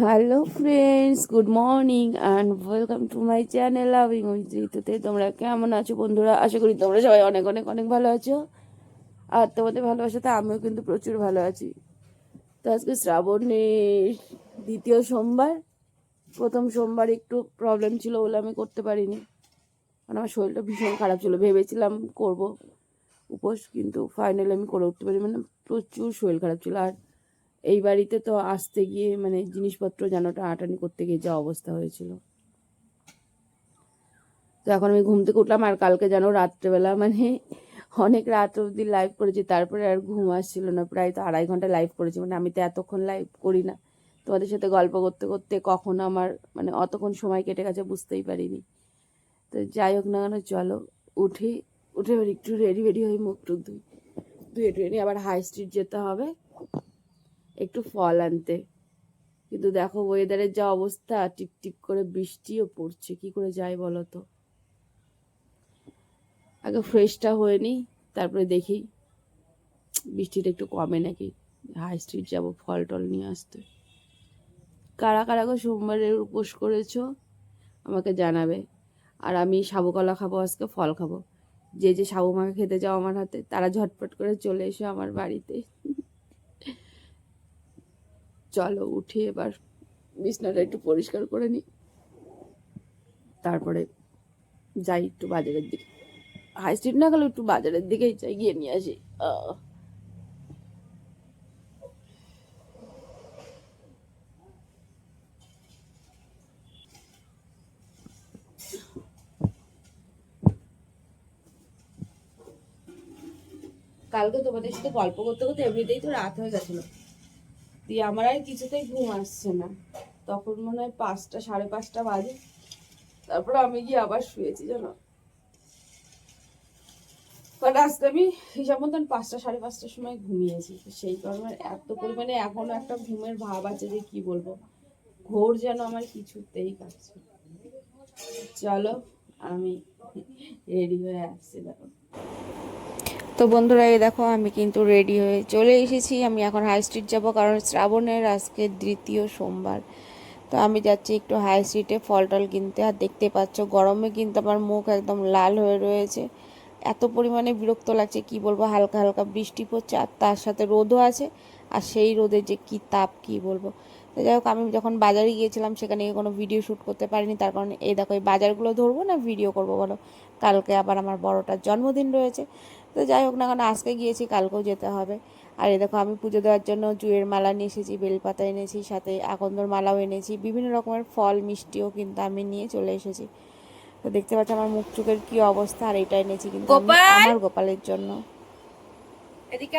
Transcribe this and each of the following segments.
Hello friends good morning and welcome to my channel loving ঋতুতে তোমরা কেমন আছো বন্ধুরা? আশা করি তোমরা সবাই অনেক অনেক অনেক ভালো আছো। আর তোমাদের ভালোবাসাতে আমিও কিন্তু প্রচুর ভালো আছি। তো আজকে শ্রাবণের দ্বিতীয় সোমবার। প্রথম সোমবার একটু প্রবলেম ছিল বলে আমি করতে পারিনি। কারণ আমার শরীরটা ভীষণ খারাপ ছিল। ভেবেছিলাম করব। উপোস কিন্তু ফাইনালি আমি করে উঠতে পারি মানে প্রচুর শরীর খারাপ ছিল। আর এই বাড়িতে তো আসতে গিয়ে মানে জিনিসপত্র যেন টানাটানি করতে গিয়ে যা অবস্থা হয়েছিল। তো এখন আমি ঘুম থেকে উঠলাম আর কালকে যেন রাত্রেবেলা মানে অনেক রাত অবধি লাইভ করেছি, তারপরে আর ঘুম আসছিল না, প্রায় তো আড়াই ঘণ্টা লাইভ করেছি। মানে আমি তো এতক্ষণ লাইভ করি না। তোমাদের সাথে গল্প করতে করতে কখন আমার মানে অতক্ষণ সময় কেটে গেছে বুঝতেই পারিনি। তো যাই হোক না কেন, চলো উঠে উঠে একটু রেডি রেডি হয়ে মুখ টুক ধুই। ধুয়ে টুয়ে নিয়ে আবার হাই স্ট্রিট যেতে হবে। একটু ফল আনতে। কিন্তু দেখো ওয়েদারের যা অবস্থা টিপ করে বৃষ্টিও পড়ছে। কি করে যাই বলো তো? আগে ফ্রেশটা হয়ে নিই, তারপরে দেখি। বৃষ্টিটা একটু কমে নাকি? হাই স্ট্রিট যাব, ফল টল নিয়ে আসতে। কারা কারা গো সোমবারের উপোস করেছ? আমাকে জানাবে। আর আমি সাবু কলা খাব, আজকে ফল খাব। যে যে সাবু মাকে খেতে যাও আমার হাতে, তারা ঝটপট করে চলে এসো আমার বাড়িতে। চলো উঠে, এবার বিছনাটা একটু পরিষ্কার করে নিই। তারপরে যাই একটু বাজারের দিকে। হাই স্ট্রিট না গেলে, একটু বাজারের দিকেই যাই, গিয়ে নিয়ে আসি। কালকে তোমাদের সাথে গল্প করতে করতে এমনিতেই তো রাত হয়ে গেছিল। দিয়ে আমার আর কিছুতেই ঘুম আসছে না। তখন মনে হয় পাঁচটা, সাড়ে পাঁচটা বাজে। তারপর আমি গিয়ে আবার শুয়েছি, জানো? কারণ আজকে আমি হিসাব মতন পাঁচটা, সাড়ে পাঁচটার সময় ঘুমিয়েছি। সেই কারণে এত পরিমাণে এখনও একটা ঘুমের ভাব আছে যে কি বলব? ঘোর যেন আমার কিছুতেই কাটছে চলো, আমি রেডি হয়ে আসছি, দেখো। তো বন্ধুরা, এই দেখো, আমি কিন্তু রেডি হয়ে চলে এসেছি। আমি এখন হাই স্ট্রিট যাব, কারণ শ্রাবণের আজকে দ্বিতীয় সোমবার। তো আমি যাচ্ছি একটু হাই স্ট্রিটে ফল টল কিনতে। আর দেখতে পাচ্ছ, গরমে কিন্তু আমার মুখ একদম লাল হয়ে রয়েছে। এত পরিমাণে বিরক্ত লাগছে, কি বলব, হালকা হালকা বৃষ্টি পড়ছে, আর তার সাথে রোদও আছে। আর সেই রোদে যে কি তাপ, কি বলব। তো যাই হোক, আমি যখন বাজারে গিয়েছিলাম, সেখানে কোনো ভিডিও শ্যুট করতে পারিনি। তার কারণে এই দেখো, এই বাজারগুলো ধরবো না ভিডিও করব বলো। কালকে আবার আমার বড়টার জন্মদিন রয়েছে। তো যাই হোক না কেন আজকে গিয়েছি কালকেও যেতে হবে। আর এই দেখো আমি পুজো দেওয়ার জন্য জুয়ের মালা নিয়ে এসেছি বেলপাতা এনেছি সাথে আকন্দর মালাও এনেছি বিভিন্ন রকমের ফল মিষ্টিও কিন্তু আমি নিয়ে চলে এসেছি। তো দেখতে পাচ্ছ আমার মুখ চোখের কি অবস্থা আর এটা এনেছি কিন্তু আমার গোপালের জন্য। এদিকে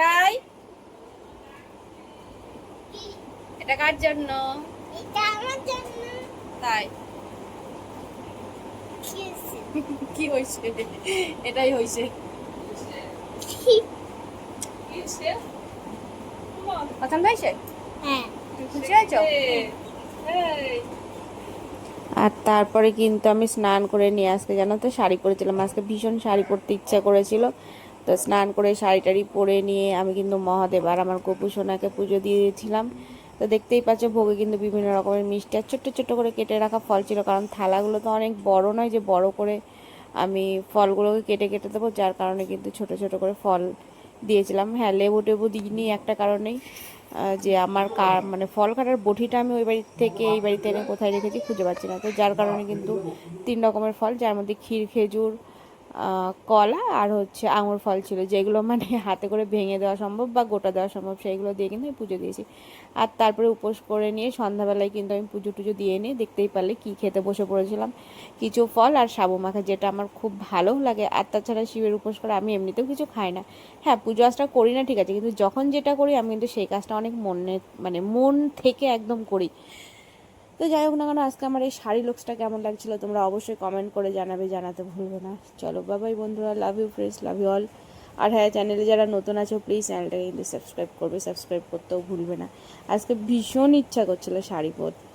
এটা কার জন্য? এটা আমার জন্য। তাই। কি হয়েছে? এটাই হয়েছে। পছন্দ হয়েছে? হ্যাঁ। খুশি হয়েছো? আর তারপরে কিন্তু আমি স্নান করে নিয়ে আজকে জানো তো শাড়ি পরেছিলাম। আজকে ভীষণ শাড়ি পরতে ইচ্ছা করেছিল। তো স্নান করে শাড়ি টাড়ি পরে নিয়ে আমি কিন্তু মহাদেব আর আমার গোপু সোনাকে পুজো দিয়েছিলাম। তো দেখতেই পাচ্ছ ভোগে কিন্তু বিভিন্ন রকমের মিষ্টি আর ছোট্ট ছোট্ট করে কেটে রাখা ফল ছিল। কারণ থালাগুলো তো অনেক বড় নয় যে বড় করে আমি ফলগুলোকে কেটে কেটে দেবো, যার কারণে কিন্তু ছোট ছোট করে ফল দিয়েছিলাম। হ্যাঁ লেবু টেবু দিইনি একটা কারণেই যে আমার কার মানে ফল কাটার বটিটা আমি ওই বাড়ির থেকে এই বাড়িতে এনে কোথায় রেখেছি খুঁজে পাচ্ছি না। তো যার কারণে কিন্তু তিন রকমের ফল, যার মধ্যে ক্ষীর, খেজুর কলা আর হচ্ছে আঙুর ফল ছিল, যেগুলো মানে হাতে করে ভেঙে দেওয়া সম্ভব বা গোটা দেওয়া সম্ভব, সেইগুলো দিয়ে কিন্তু আমি পুজো দিয়েছি। আর তারপরে উপোস করে নিয়ে সন্ধ্যাবেলায় কিন্তু আমি পুজো টুজো দিয়ে নিয়ে দেখতেই পারলে কি খেতে বসে পড়েছিলাম। কিছু ফল আর সাবু মাখা, যেটা আমার খুব ভালো লাগে। আর তাছাড়া শিবের উপোস করে আমি এমনিতেও কিছু খাই না। হ্যাঁ পুজো আজটা করি না, ঠিক আছে, কিন্তু যখন যেটা করি, আমি কিন্তু সেই কাজটা অনেক মনে মানে মন থেকে একদম করি। তো যাই হোক না কেন, আজকে আমার এই শাড়ি লুকসটা কেমন লাগছিল তোমরা অবশ্যই কমেন্ট করে জানাবে, জানাতে ভুলবে না। চলো বাবাই বন্ধুরা love you friends love you all আর হ্যাঁ চ্যানেলে যারা নতুন আছো প্লিজ চ্যানেলটাকে কিন্তু সাবস্ক্রাইব করবে সাবস্ক্রাইব করতেও ভুলবে না। আজকে ভীষণ ইচ্ছা করছিল শাড়ি পরতে।